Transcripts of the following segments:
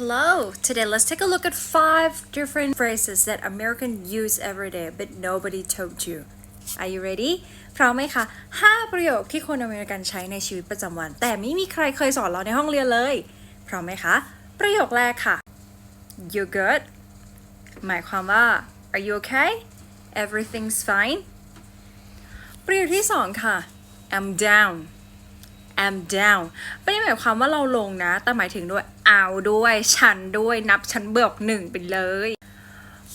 Hello! Today let's take a look at five different phrases that Americans use every day but nobody told you. Are you ready? พร้อมไหมคะ 5 ประโยคที่คนอเมริกันใช้ในชีวิตประจำวัน แต่ไม่มีใครเคยสอนเราในห้องเรียนเลย พร้อมไหมคะ ประโยคแรกค่ะ You good หมายความว่า Are you okay? Everything's fine ประโยคที่สองค่ะ I'm down am down ไม่ได้หมายความว่าเราลงนะ แต่หมายถึงด้วย เอาด้วย ฉันด้วย นับฉันเบิกหนึ่งไปเลย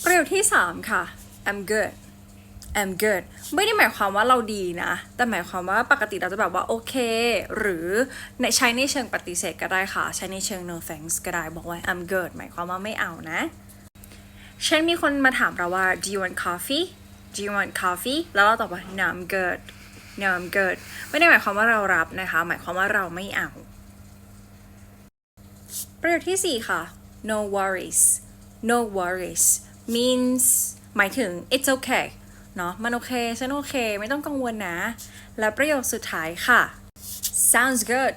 ประโยคที่ 3 ค่ะ I'm good I'm good ไม่ได้หมายความว่าเราดีนะ แต่หมายความว่าปกติเราจะแบบว่าโอเค หรือในใช้ในเชิงปฏิเสธก็ได้ค่ะ ใช้ในเชิง no thanks ก็ได้ บอกว่า I'm good หมายความว่าไม่เอานะ เช่นมีคนมาถามเราว่า do you want coffee do you want coffee แล้วเราตอบว่า no I'm good no I'm good ไม่ได้หมายความว่าเรารับนะคะ หมายความว่าเราไม่เอา ประโยคที่ 4 ค่ะ no worries no worries means หมายถึง it's okay เนาะมันโอเค ฉันโอเค ไม่ต้องกังวลนะ และประโยคสุดท้ายค่ะ sounds good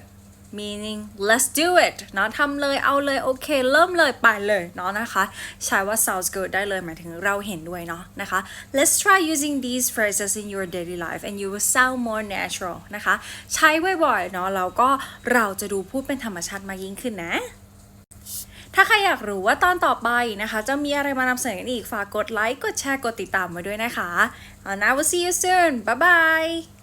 meaning let's do it เนาะทำเลยเอาเลย โอเค เริ่มเลยไปเลยเนาะนะคะ ใช้ว่า sounds good ได้เลยหมายถึงเราเห็นด้วยเนาะนะคะ let's try using these phrases in your daily life and you will sound more natural นะคะ ใช้บ่อยๆเนาะแล้วก็เราจะดูพูดเป็นธรรมชาติมากยิ่งขึ้นนะถ้าใครอยากรู้ว่าตอนต่อไปนะคะ จะมีอะไรมานำเสนออีกฝากกดไลค์ กดแชร์ กดติดตามไว้ด้วยนะคะ and I will see you soon bye bye